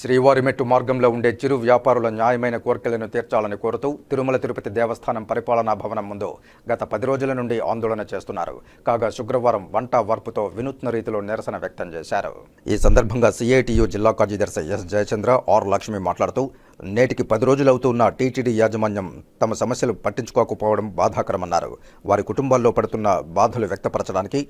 శ్రీవారిమెట్టు మార్గంలో ఉండే చిరు వ్యాపారుల న్యాయమైన కోరికలను తీర్చాలని కోరుతూ తిరుమల తిరుపతి దేవస్థానం పరిపాలనా భవనం ముందు గత పది రోజుల నుండి ఆందోళన చేస్తున్నారు. కాగా శుక్రవారం వంట వార్పుతో వినూత్న రీతిలో నిరసన వ్యక్తం చేశారు. ఈ సందర్భంగా సిఐటియు జిల్లా కార్యదర్శి ఎస్ జయచంద్ర ఆర్ లక్ష్మి మాట్లాడుతూ నేటికి పది రోజులవుతున్న టీటీడీ యాజమాన్యం తమ సమస్యలు పట్టించుకోకపోవడం బాధాకరమన్నారు. వారి కుటుంబాల్లో పడుతున్న బాధలు వ్యక్తపరచడానికి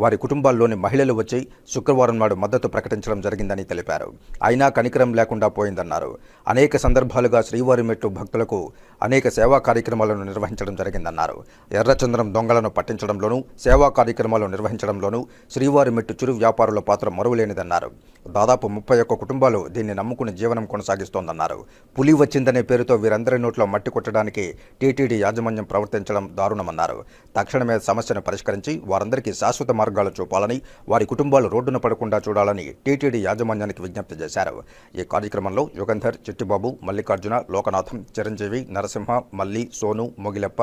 వారి కుటుంబాల్లోని మహిళలు వచ్చి శుక్రవారం నాడు మద్దతు ప్రకటించడం జరిగిందని తెలిపారు. అయినా కనికరం లేకుండా పోయిందన్నారు. అనేక సందర్భాలుగా శ్రీవారి మెట్లు భక్తులకు అనేక సేవా కార్యక్రమాలను నిర్వహించడం జరిగిందన్నారు. ఎర్రచంద్రం దొంగలను పట్టించడంలోనూ సేవా కార్యక్రమాలు నిర్వహించడంలోనూ శ్రీవారి మెట్టు చిరు వ్యాపారుల పాత్ర మరువలేనిదన్నారు. దాదాపు ముప్పై ఒక్క కుటుంబాలు దీన్ని నమ్ముకుని జీవనం కొనసాగిస్తోందన్నారు. పులి వచ్చిందనే పేరుతో వీరందరి నోట్లో మట్టి కొట్టడానికి టీటీడీ యాజమాన్యం ప్రవర్తించడం దారుణమన్నారు. తక్షణమే సమస్యను పరిష్కరించి వారందరికీ శాశ్వత మార్గాలు చూపాలని వారి కుటుంబాలు రోడ్డున పడకుండా చూడాలని టీటీడీ యాజమాన్యానికి విజ్ఞప్తి చేశారు. ఈ కార్యక్రమంలో యుగంధర్ చిట్టిబాబు మల్లికార్జున లోకనాథం చిరంజీవి నరసింహ మల్లి సోను మొగిలప్ప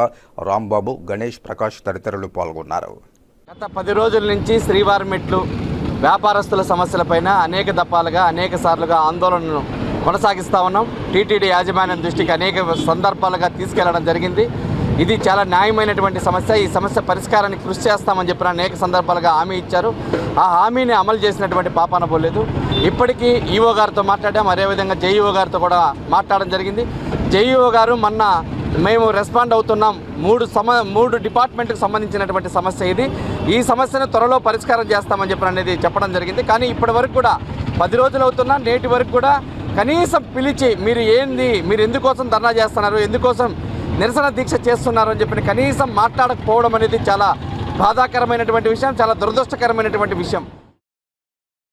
రాంబాబు గణేష్ ప్రకాష్ తదితరులు పాల్గొన్నారు. గత పది రోజుల నుంచి శ్రీవారి మెట్లు వ్యాపారస్తుల సమస్యలపైన అనేక దప్పాలుగా అనేక సార్లుగా ఆందోళనను కొనసాగిస్తూ ఉన్నాం. టీటీడీ యాజమాన్యం దృష్టికి అనేక సందర్భాలుగా తీసుకెళ్ళడం జరిగింది. ఇది చాలా న్యాయమైనటువంటి సమస్య. ఈ సమస్య పరిష్కారానికి కృషి చేస్తామని చెప్పిన అనేక సందర్భాలుగా హామీ ఇచ్చారు. ఆ హామీని అమలు చేసినటువంటి పాపాన పోలేదు. ఇప్పటికీ ఈఓ గారితో మాట్లాడాం. అదేవిధంగా జేఈఓ గారితో కూడా మాట్లాడడం జరిగింది. జేఈఓ గారు మొన్న మేము రెస్పాండ్ అవుతున్నాం. మూడు సమ మూడు డిపార్ట్మెంట్కి సంబంధించినటువంటి సమస్య ఇది. ఈ సమస్యను త్వరలో పరిష్కారం చేస్తామని చెప్పిన అనేది చెప్పడం జరిగింది. కానీ ఇప్పటి వరకు కూడా పది రోజులు అవుతున్నా నేటి వరకు కూడా కనీసం పిలిచి మీరు ఏంది మీరు ఎందుకోసం ధర్నా చేస్తున్నారు ఎందుకోసం నిరసన దీక్ష చేస్తున్నారు అని చెప్పి కనీసం మాట్లాడకపోవడం అనేది చాలా బాధాకరమైనటువంటి విషయం చాలా దురదృష్టకరమైనటువంటి విషయం.